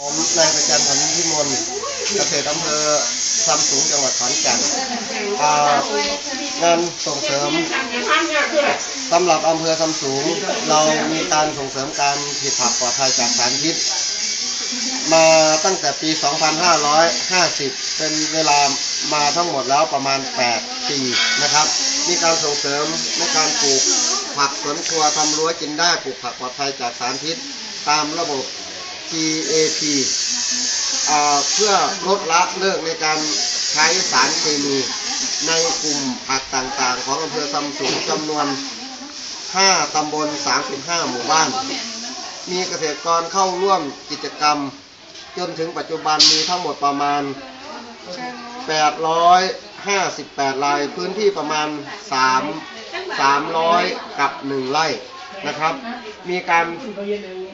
ผมนายประจันขันพิมลเกษตรอำเภอซัมสูงจังหวัดขอนแก่นอ่างานส่งเสริมสำหรับอำเภอซัมสูง เรามีการส่งเสริมการผลิตผักปลอดภัยจากสารพิษ มาตั้งแต่ปี 2550 เป็นเวลามาทั้งหมดแล้วประมาณ 8 ปีนะครับ มีการส่งเสริมในการปลูกผักสวนครัวทำรั้วกินได้ปลูกผักปลอดภัยจากสารพิษ ตามระบบ TAP เพื่อลดละเลิกในการใช้สารเคมีในกลุ่มผักต่างๆ ของอำเภอซำสูงจำนวน 5 ตำบล 35 หมู่บ้าน มีเกษตรกรเข้าร่วมกิจกรรม จนถึงปัจจุบันมีทั้งหมดประมาณ 858ลาย พื้นที่ประมาณ 3 300 กับ 1 ไร่ นะครับ มีการ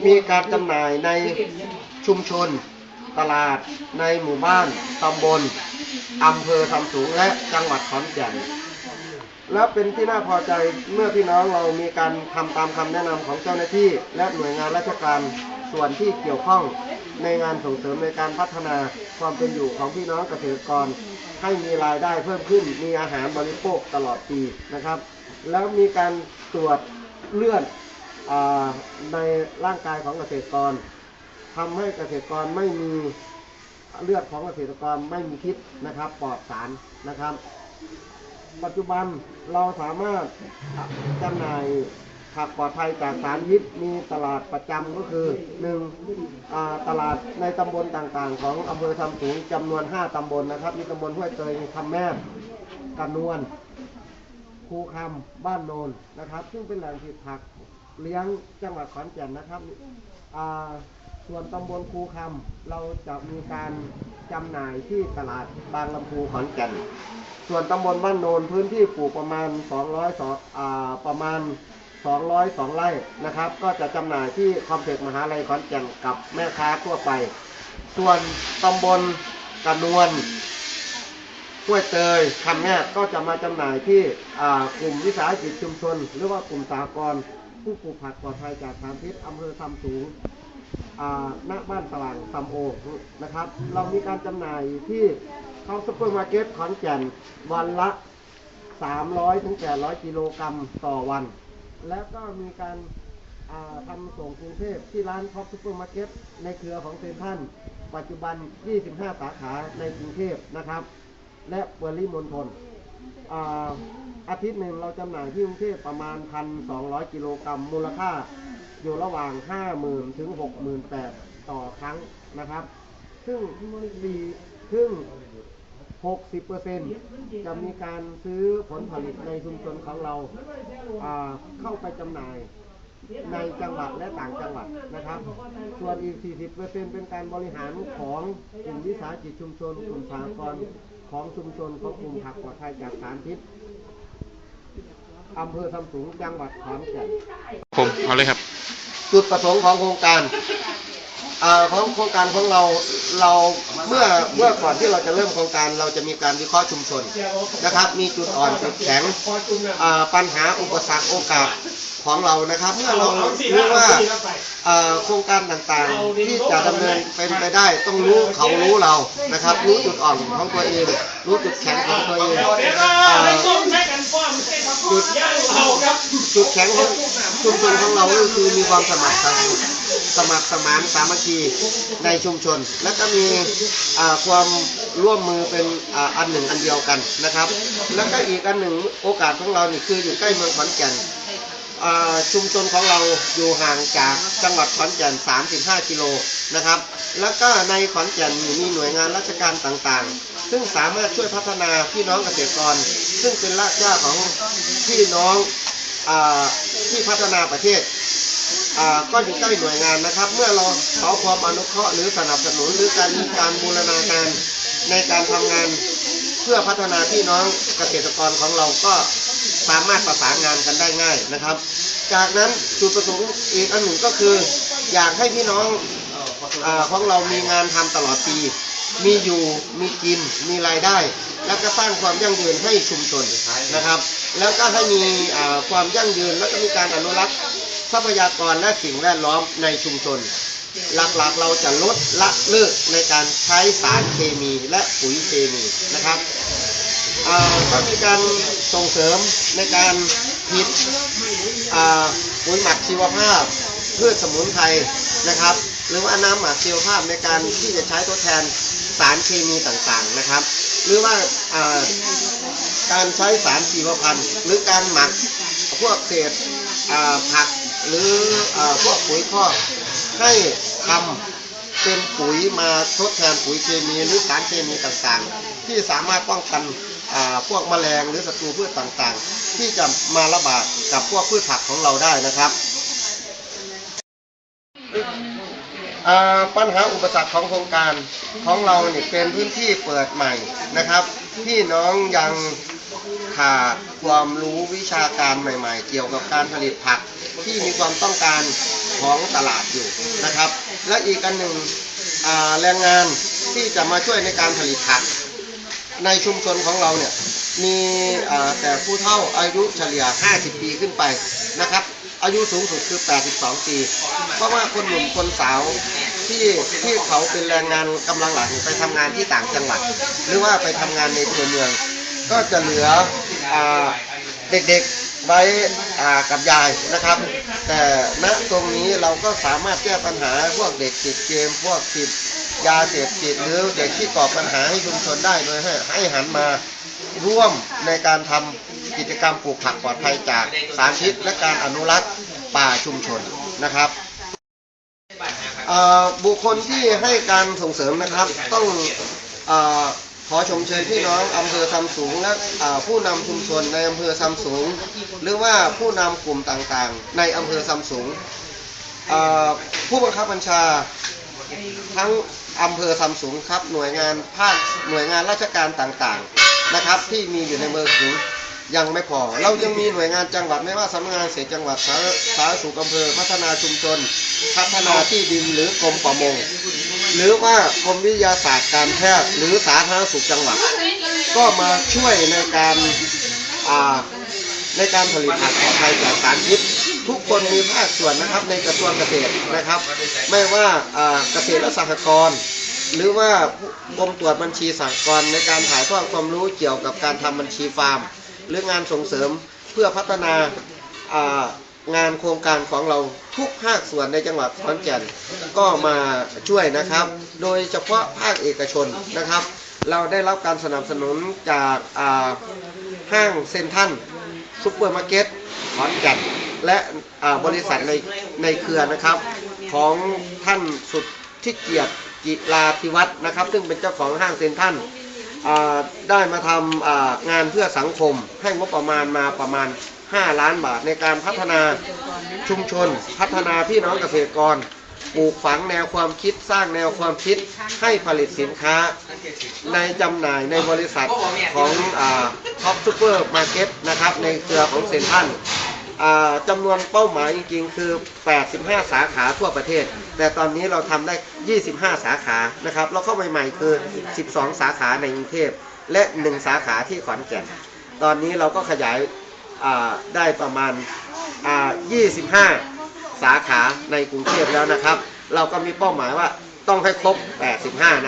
มีการจำหน่ายในชุมชนตลาดในหมู่บ้านตำบลอำเภอทำสูงและจังหวัดขอนแก่นแล้วเป็นที่น่าพอใจเมื่อพี่น้องเรามีการทำตามคำแนะนำของเจ้าหน้าที่ และหน่วยงานราชการส่วนที่เกี่ยวข้องในงานส่งเสริมในการพัฒนาความเป็นอยู่ของพี่น้องเกษตรกร ให้มีรายได้เพิ่มขึ้นมีอาหารบริโภคตลอดปีนะครับ แล้วมีการตรวจ เลือดอในร่างกายของเกษตรกรทำให้เกษตรกรไม่มีเลือดของเกษตรกรไม่มีพิษนะครับปลอดสารนะครับ ปัจจุบันเราสามารถจำหน่ายผักปลอดภัยจากสารพิษมีตลาดประจำก็คือหนึ่งตลาดในตำบลต่างๆ ของอำเภอทำสูงจำนวน 5ตำบลนะครับ มีตำบลห้วยเตยคำแม่กระนวล คูคำบ้านโนนนะครับ ซึ่งเป็นแหล่งผลิตผักเลี้ยงจังหวัดขอนแก่นนะครับส่วนตำบลคูคำเราจะมีการจำหน่ายที่ตลาดบางลำพูขอนแก่น ส่วนตำบลบ้านโนนพื้นที่ปลูกประมาณ 200สองอ่าประมาณ 202 ไร่นะครับ ก็จะจำหน่ายที่คอมเพล็กซ์มหาลัยขอนแก่นกับแม่ค้าทั่วไป ส่วนตำบลกระนว ลห้วยเตยคำแม่ก็จะมาจำหน่ายที่กลุ่มวิสาหกิจชุมชน หรือว่ากลุ่มสากรผู้ปลูกผักปลอดภัยจากสารพิษอำเภอทำสูงอ่าณบ้านสว่างซัมโอนะครับ เรามีการจำหน่ายที่เขาซุปเปอร์มาร์เก็ตขอนแก่นวันละ 300ถึง800 กิโลกรัมต่อวัน แล้วก็มีการอ่าทำส่งกรุงเทพที่ร้านท็อปซุปเปอร์มาร์เก็ตในเครือของเซ็นทรัลปัจจุบัน 25 สาขาในกรุงเทพนะครับ และปริมณฑลอ่าอาทิตย์หนึ่งเราจำหน่ายที่กรุงเทพประมาณ 1,200 กิโลกรัมมูลค่าอยู่ระหว่าง 50,000 ถึง 68,000 ต่อครั้งนะครับ ซึ่งดีซึ่ง 60%จะมีการซื้อผลผลิตในชุมชนของเราอ่าเข้าไปจำหน่ายในจังหวัดและต่างจังหวัดนะครับ ส่วนอีก 40%เป็นการบริหารของกลุ่มวิสาหกิจชุมชนกลุ่มสหกร ของชุมชนของกลุ่มผักปลอดภัยจากสารพิษอำเภอทำสูงจังหวัดขอนแก่นผมเอาเลยครับ จุดประสงค์ของโครงการอาของโครงการของเราเราเมื่อเมื่อก่อนที่เราจะเริ่มโครงการเราจะมีการวิเคราะห์ชุมชนนะครับ มีจุดอ่อนจุดแข็งอ่าปัญหาอุปสรรคโอกาส ของเรานะครับ เมื่อเรารู้ว่าอ่าโครงการต่างๆ ที่จะดำเนินเป็นไปได้ ต้องรู้เขารู้เรานะครับ รู้จุดอ่อนของตัวเอง รู้จุดแข็งของตัวเองอ่าจุดจุดแข็งของชุมชนของเราก็คือมีความสมัครสมานสมัครสมานสามัคคีในชุมชน และก็มีอ่าความร่วมมือเป็นอ่าอันหนึ่งอันเดียวกันนะครับ แล้วก็อีกอันหนึ่งโอกาสของเรานี่คืออยู่ใกล้เมืองขอนแก่นอ่า ชุมชนของเราอยู่ห่างจากจังหวัดขอนแก่น 35 กิโลนะครับ แล้วก็ในขอนแก่นมีหน่วยงานราชการต่างๆ ซึ่งสามารถช่วยพัฒนาพี่น้องเกษตรกร ซึ่งเป็นรากหญ้าของพี่น้องอที่พัฒนาประเทศก็อยู่ใกล้หน่วยงานนะครับ เมื่อเราขอความอนุเคราะห์หรือสนับสนุนหรือการมีการบูรณาการในการทำงานเพื่อพัฒนาพี่น้องเกษตรกรของเราก็ สามารถประสานงานกันได้ง่ายนะครับ จากนั้นจุดประสงค์อีกอันหนึ่งก็คือ อยากให้พี่น้องอของเรามีงานทำตลอดปี มีอยู่มีกินมีรายได้ แล้วก็สร้างความยั่งยืนให้ชุมชนนะครับ แล้วก็ให้มีความยั่งยืนแล้วก็มีการอนุรักษ์ทรัพยากรและสิ่งแวดล้อมในชุมชนหลักๆเราจะลดละเลิกในการใช้สารเคมีและปุ๋ยเคมีนะครับก็มีการ ส่งเสริมในการผลิตปุ๋ยหมักชีวภาพพืชสมุนไพรนะครับ หรือว่าน้ำหมักชีวภาพในการที่จะใช้ทดแทนสารเคมีต่างๆนะครับ หรือว่าการใช้สารชีวพันธุ์ หรือการหมักพวกเศษผักหรืออพวกปุ๋ยคอกให้ทำเป็นปุ๋ยมาทดแทนปุ๋ยเคมีหรือสารเคมีต่างๆ ที่สามารถป้องกัน พวกแมลงหรือศัตรูพืชต่างๆ ที่จะมาระบาดกับพวกพืชผักของเราได้นะครับอาปัญหาอุปสรรคของโครงการของเราเนี่ยเป็นพื้นที่เปิดใหม่นะครับพี่น้องยังขาดความรู้วิชาการใหม่ ๆ เกี่ยวกับการผลิตผักที่มีความต้องการของตลาดอยู่นะครับ และอีกอันหนึ่งอาแรงงานที่จะมาช่วยในการผลิตผัก ในชุมชนของเราเนี่ยมีแต่ผู้เฒ่าอายุเฉลี่ย 50 ปีขึ้นไปนะครับ อายุสูงสุดคือ 82 ปี เพราะว่าคนหนุ่มคนสาวที่ที่เขาเป็นแรงงานกำลังหลักไปทำงานที่ต่างจังหวัด หรือว่าไปทำงานในตัวเมือง ก็จะเหลืออเด็กๆไว้กับยายนะครับ แต่ณตรงนี้เราก็สามารถแก้ปัญหาพวกเด็กติดเกมพวกติด ยาเสพติดหรือเด็กที่ก่อปัญหาให้ชุมชนได้โดยให้ให้หันมาร่วมในการทำกิจกรรมปลูกผักปลอดภัยจากสารพิษและการอนุรักษ์ป่าชุมชนนะครับบุคคลที่ให้การส่งเสริมนะครับต้องอขอชมเชยพี่น้องอำเภอซำสูงและผู้นำชุมชนในอำเภอซำสูง หรือว่าผู้นำกลุ่มต่างๆ ในอำเภอซำสูงผู้บังคับบัญชาทั้ง อำเภอซำสูงครับหน่วยงานภาคหน่วยงานราชการต่างๆนะครับที่มีอยู่ในเมืองสูงยังไม่พอ เรายังมีหน่วยงานจังหวัดไม่ว่าสำนักงานเกษตรจังหวัดสาสาธารณสุขอำเภอพัฒนาชุมชน พัฒนาที่ดินหรือกรมประมง หรือว่ากรมวิทยาศาสตร์การแพทย์หรือสาธารณสุขจังหวัด ก็มาช่วยในการอ่า ในการผลิตผักปลอดภัยจากสารพิษทุกคนมีภาคส่วนนะครับในกระทรวงเกษตรนะครับ ไม่ว่าเกษตรและสหกรณ์หรือว่ากรมตรวจบัญชีสหกรณ์ในการถ่ายทอดความรู้เกี่ยวกับการทำบัญชีฟาร์ม หรืองานส่งเสริมเพื่อพัฒนางานโครงการของเราทุกภาคส่วนในจังหวัดขอนแก่นก็มาช่วยนะครับ โดยเฉพาะภาคเอกชนนะครับ เราได้รับการสนับสนุนจากห้างเซ็นทรัล ซุปเปอร์มาร์เก็ตขอนแก่นและบริษัทในในเครือนะครับ ของท่านสุดที่เกียรติจิราธิวัฒน์นะครับ ซึ่งเป็นเจ้าของห้างเซ็นทรัลอ่าได้มาทำงานเพื่อสังคม ให้งบประมาณมาประมาณ 5 ล้านบาทในการพัฒนาชุมชน พัฒนาพี่น้องเกษตรกร ปลูกฝังแนวความคิดสร้างแนวความคิดให้ผลิตสินค้า ในจำหน่ายในบริษัทของท็อปซูเปอร์มาร์เก็ตนะครับในเครือของเซ็นทรัลจำนวนเป้าหมายจริงๆ คือ 85 สาขาทั่วประเทศ แต่ตอนนี้เราทำได้ 25 สาขานะครับแล้วเข้าใหม่ๆ คือ 12 สาขาในกรุงเทพ และ 1 สาขาที่ขอนแก่น ตอนนี้เราก็ขยายได้ประมาณ 25 สาขาในกรุงเทพแล้วนะครับ เราก็มีเป้าหมายว่าต้องให้ครบ 85 นะ